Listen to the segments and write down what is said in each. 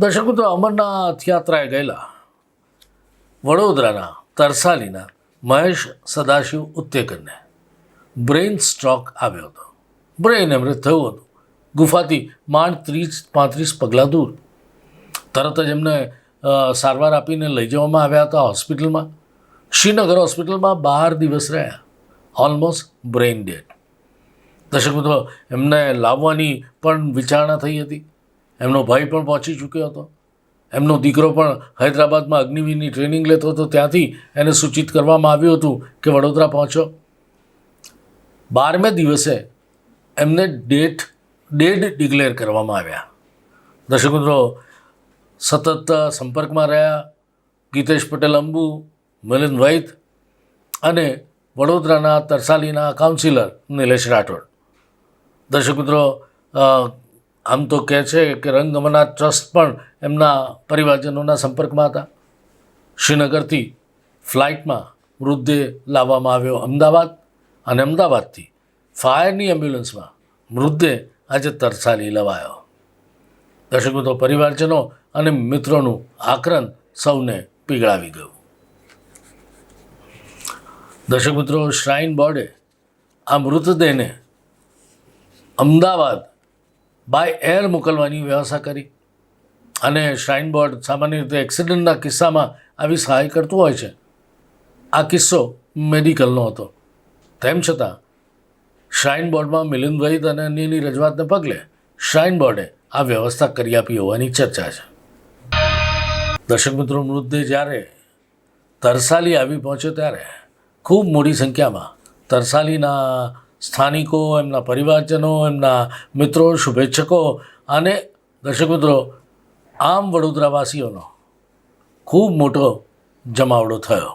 દર્શકો, તો અમરનાથ યાત્રાએ ગયેલા. વડોદરાના તરસાલીના મહેશ સદાશિવ ઉત્તેકરને બ્રેઇન સ્ટ્રોક આવ્યો હતો. બ્રેઇન એમરેજ થયું હતું. ગુફાથી માંડ ત્રીસ પાંત્રીસ પગલાં દૂર. તરત જ એમને સારવાર આપીને લઈ જવામાં આવ્યા હતા હોસ્પિટલમાં. શ્રીનગર હોસ્પિટલમાં બાર દિવસ રહ્યા. ઓલમોસ્ટ બ્રેઇન ડેડ દર્શક મિત્રો, એમને લાવવાની પણ વિચારણા થઈ હતી. એમનો ભાઈ પણ પહોંચી ચૂક્યો હતો. એમનો દીકરો પણ હૈદરાબાદમાં અગ્નિવીરની ટ્રેનિંગ લેતો હતો. ત્યાંથી એને સૂચિત કરવામાં આવ્યું હતું કે વડોદરા પહોંચો. બારમે દિવસે એમને ડેટ, ડેડ ડિક્લેર કરવામાં આવ્યા. દર્શક સતત સંપર્કમાં રહ્યા ગીતેશ પટેલ અંબુ, મિલિંદ વૈદ અને વડોદરાના તરસાલીના કાઉન્સિલર નિલેશ રાઠોડ. દર્શક મિત્રો આમ તો કહે છે કે રંગમના ટ્રસ્ટ પણ એમના પરિવારજનોના સંપર્કમાં હતા. શ્રીનગરથી ફ્લાઇટમાં મૃતદેહ લાવવામાં આવ્યો અમદાવાદ અને અમદાવાદથી ફાયરની એમ્બ્યુલન્સમાં મૃતદેહ આજે તરસાલી લવાયો. દર્શક મિત્રો પરિવારજનો અને મિત્રોનું આક્રંદ સૌને પીગળાવી ગયું. દર્શક મિત્રો, શ્રાઇન બોર્ડે આ મૃતદેહને અમદાવાદ બાય એર મોકલવાની વ્યવસ્થા કરી. અને શ્રાઇન બોર્ડ સામાન્ય રીતે એક્સિડન્ટના કિસ્સામાં આવી સહાય કરતું હોય છે. આ કિસ્સો મેડિકલનો હતો. તેમ છતાં શ્રાઇન બોર્ડમાં મિલિંદ વૈદ અને અન્યની રજૂઆતને પગલે શ્રાઇન બોર્ડે આ વ્યવસ્થા કરી આપી હોવાની ચર્ચા છે. દર્શક મિત્રો, મૃતદેહ જ્યારે તરસાલી આવી પહોંચ્યો ત્યારે ખૂબ મોટી સંખ્યામાં તરસાલીના સ્થાનિકો, એમના પરિવારજનો, એમના મિત્રો, શુભેચ્છકો અને દર્શક મિત્રો, આમ વડોદરાવાસીઓનો ખૂબ મોટો જમાવડો થયો.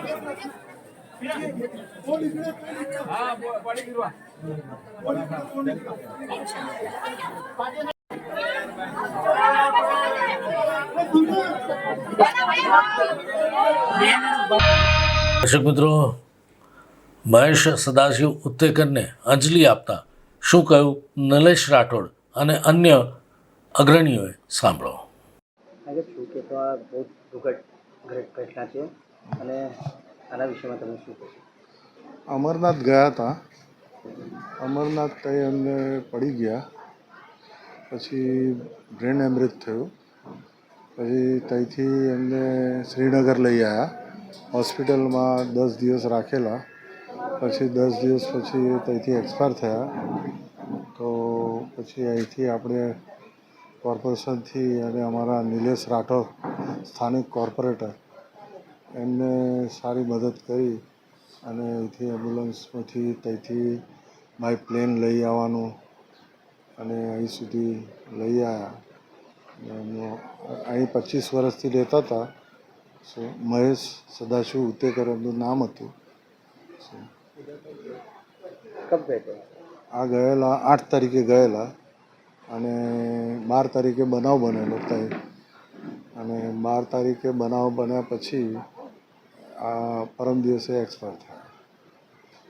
દર્શક મિત્રો, મહેશ સદાશિવ ઉત્તેકરને અંજલિ આપતા શું કહ્યું? નલેશ રાઠોડ અને અન્ય અગ્રણીઓએ સાંભળો. શું કે તો આ બહુ દુઃખદ ઘટના છે અને આના વિશેમાં તમે શું કહેશો અમરનાથ ગયા હતા. અમરનાથ ત્યાં એમને પડી ગયા. પછી બ્રેન એમરેજ થયું. પછી ત્યાંથી એમને શ્રીનગર લઈ આવ્યા હોસ્પિટલમાં દસ દિવસ રાખેલા. પછી દસ દિવસ પછી ત્યાંથી એક્સપાયર થયા. તો પછી અહીંથી આપણે કોર્પોરેશનથી અને અમારા નિલેશ રાઠોડ, સ્થાનિક કોર્પોરેટર એમને સારી મદદ કરી અને અહીંથી એમ્બ્યુલન્સમાંથી ત્યાંથી બાય પ્લેન લઈ આવવાનું અને અહીં સુધી લઈ આવ્યા. એમનો અહીં પચીસ વર્ષથી રહેતા હતા. સો મહેશ સદાશિવ ઉત્તેકર એમનું નામ હતું. સો આ ગયેલા આઠ તારીખે ગયેલા અને બાર તારીખે બનાવ બનેલો ત્યાં અને બાર તારીખે બનાવ બન્યા પછી આ પરમ દિવસે એક્સપાયર થયા.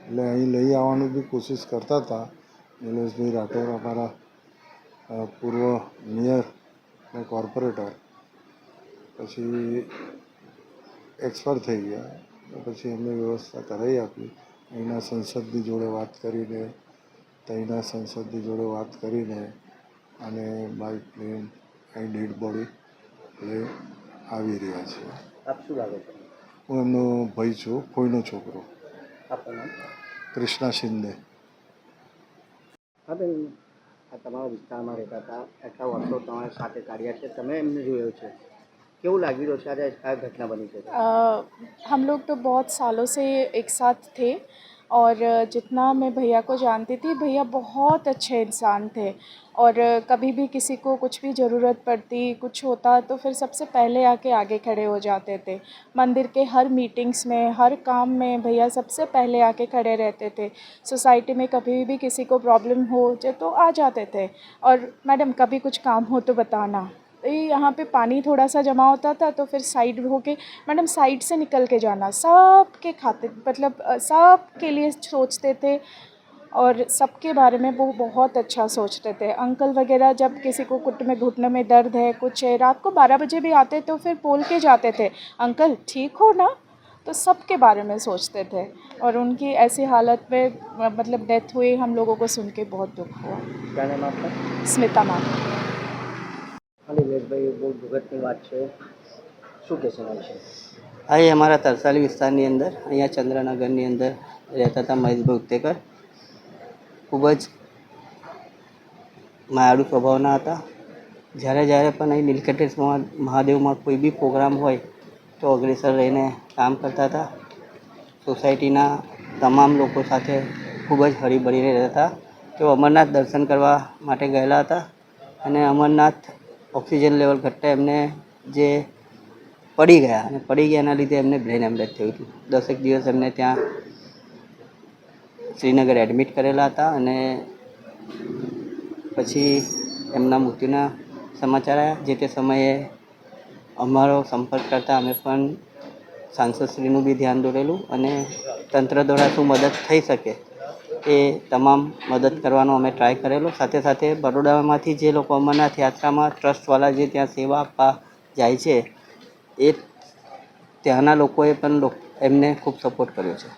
એટલે અહીં લઈ આવવાનું બી કોશિશ કરતા હતા. નિલેશભાઈ રાઠોડ અમારા પૂર્વ મેયર અને કોર્પોરેટર. પછી એક્સપાયર થઈ ગયા. પછી એમને વ્યવસ્થા કરાવી આપી. અહીંના સંસદની જોડે વાત કરીને ત્યાંના સંસદની જોડે વાત કરીને અને બાય પ્લેન, અહીં ડેડ બોડી લઈ આવી રહ્યા છે. આપ શું લાગે છે? હું એમનો ભાઈ છું ફોઈનો છોકરો આપનું નામ કૃષ્ણા શિંદે હા બેન આ તમારા વિસ્તારમાં રહેતા હતા એટલા વર્ષો તમારા સાથે કાઢ્યા છે તમે એમને જોયો છે કેવું લાગી રહ્યું છે આજે આ ઘટના બની છે अ, हम लोग तो बहुत सालों से एक साथ थे और जितना मैं भैया को जानती थी भैया बहुत अच्छे इंसान थे और कभी भी किसी को कुछ भी ज़रूरत पड़ती, कुछ होता तो फिर सबसे पहले आके आगे खड़े हो जाते थे। मंदिर के हर मीटिंग्स में, हर काम में भैया सबसे पहले आके खड़े रहते थे। सोसाइटी में कभी भी किसी को प्रॉब्लम हो जाए तो आ जाते थे। और मैडम, कभी कुछ काम हो तो बताना। ये यहाँ पे पानी थोड़ा सा जमा होता था तो फिर साइड होके मैडम साइड से निकल के जाना। सब के खाते मतलब सब के लिए सोचते थे। और सबके बारे में वो बहुत अच्छा सोचते थे अंकल वगैरह जब किसी को घुट में घुटने में दर्द है कुछ है रात को बारह बजे भी आते तो फिर बोल के जाते थे अंकल ठीक हो ना तो सबके बारे में सोचते थे और उनकी ऐसी हालत में अ, मतलब डेथ हुई हम लोगों को सुन के बहुत दुख हुआ क्या नाम आपका स्मिता मैम હા નિલેશભાઈ બહુ દુઃખદની વાત છે શું કહેશો એના વિશે આ એ અમારા તરસાલી વિસ્તારની અંદર અહીંયા ચંદ્રનગરની અંદર રહેતા હતા મહેશભાઈ ઉત્તેકર ખૂબ જ માયાળુ સ્વભાવના હતા. જ્યારે જ્યારે પણ અહીં નીલકંઠેશ્વર મહાદેવમાં કોઈ બી પ્રોગ્રામ હોય તો અગ્રેસર રહીને કામ કરતા હતા. સોસાયટીના તમામ લોકો સાથે ખૂબ જ હળીભળીને રહેતા. તેઓ અમરનાથ દર્શન કરવા માટે ગયેલા હતા અને અમરનાથ ઓક્સિજન લેવલ ઘટતા એમને જે પડી ગયા અને પડી ગયાના લીધે એમને બ્રેન હેમરેજ થયું હતું. દસેક દિવસ એમને ત્યાં શ્રીનગર એડમિટ કરેલા હતા અને પછી એમના મૃત્યુના સમાચાર આવ્યા જે તે સમયે અમારો સંપર્ક કરતાં અમે પણ સાંસદશ્રીનું બી ધ્યાન દોરેલું અને તંત્ર દ્વારા શું મદદ થઈ શકે એ તમામ મદદ કરવાનો અમે ટ્રાય કરેલો. સાથે સાથે બરોડામાંથી જે લોકો અમરનાથ યાત્રામાં ટ્રસ્ટવાળા જે ત્યાં સેવા આપવા જાય છે, એ ત્યાંના લોકોએ પણ એમને ખૂબ સપોર્ટ કર્યો છે.